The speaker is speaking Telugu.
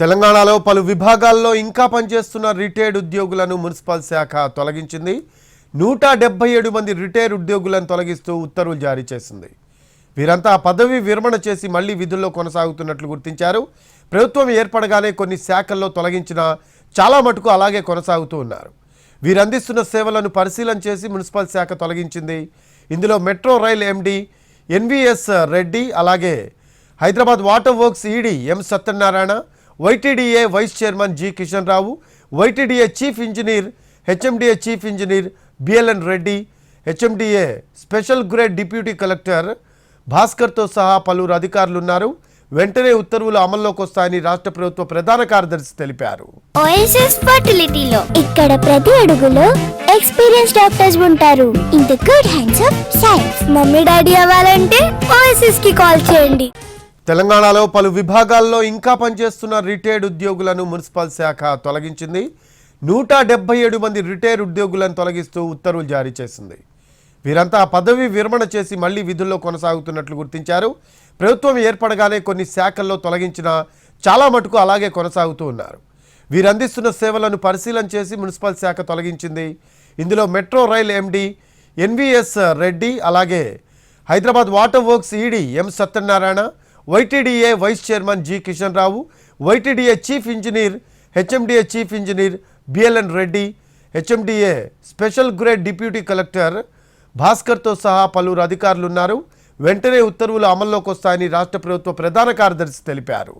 తెలంగాణలో పలు విభాగాల్లో ఇంకా పనిచేస్తున్న రిటైర్డ్ ఉద్యోగులను మున్సిపల్ శాఖ తొలగించింది. నూట డెబ్బై ఏడు మంది రిటైర్డ్ ఉద్యోగులను తొలగిస్తూ ఉత్తర్వులు జారీ చేసింది. వీరంతా పదవి విరమణ చేసి మళ్ళీ విధుల్లో కొనసాగుతున్నట్లు గుర్తించారు. ప్రభుత్వం ఏర్పడగానే కొన్ని శాఖల్లో తొలగించిన చాలా మటుకు అలాగే కొనసాగుతూ ఉన్నారు. వీరందిస్తున్న సేవలను పరిశీలన చేసి మున్సిపల్ శాఖ తొలగించింది. ఇందులో metro rail MD NVS Reddy అలాగే Hyderabad water works ED M Satyanarayana YTDA vice chairman G Kishan Rao YTDA chief engineer HMDA chief engineer BLN Reddy HMDA special grade deputy collector భాస్కర్తో సహా పలువురు అధికారులు ఉన్నారు వెంటనే ఉత్తర్వులు అమల్లోకి వస్తాయని రాష్ట్ర ప్రభుత్వ ప్రధాన కార్యదర్శి తెలిపారు. ఓఎస్ఎస్ ఫర్టిలిటీలో ఇక్కడ ప్రతి అడుగులో ఎక్స్పీరియన్స్ డాక్టర్స్ ఉంటారు. In the good hands of science mummy daddy అవ్వాలంటే ఓఎస్ఎస్కి కాల్ చేయండి. తెలంగాణలో పలు విభాగాల్లో ఇంకా పనిచేస్తున్న రిటైర్డ్ ఉద్యోగులను మున్సిపల్ శాఖ తొలగించింది. నూట డెబ్బై ఏడు మంది రిటైర్డ్ ఉద్యోగులను తొలగిస్తూ ఉత్తర్వులు జారీ చేసింది. వీరంతా పదవి విరమణ చేసి మళ్ళీ విధుల్లో కొనసాగుతున్నట్లు గుర్తించారు. ప్రభుత్వం ఏర్పడగానే కొన్ని శాఖల్లో తొలగించిన చాలా మటుకు అలాగే కొనసాగుతూ ఉన్నారు. వీరందిస్తున్న సేవలను పరిశీలన చేసి మున్సిపల్ శాఖ తొలగించింది. ఇందులో metro rail MD NVS Reddy అలాగే Hyderabad water works ED M Satyanarayana YTDA vice chairman G Kishan Rao YTDA chief engineer HMDA chief engineer BLN Reddy HMDA special grade deputy collector భాస్కర్తో సహా పలువురు అధికారులు ఉన్నారు వెంటనే ఉత్తర్వులు అమల్లోకి వస్తాయని రాష్ట్ర ప్రభుత్వ ప్రధాన కార్యదర్శి తెలిపారు.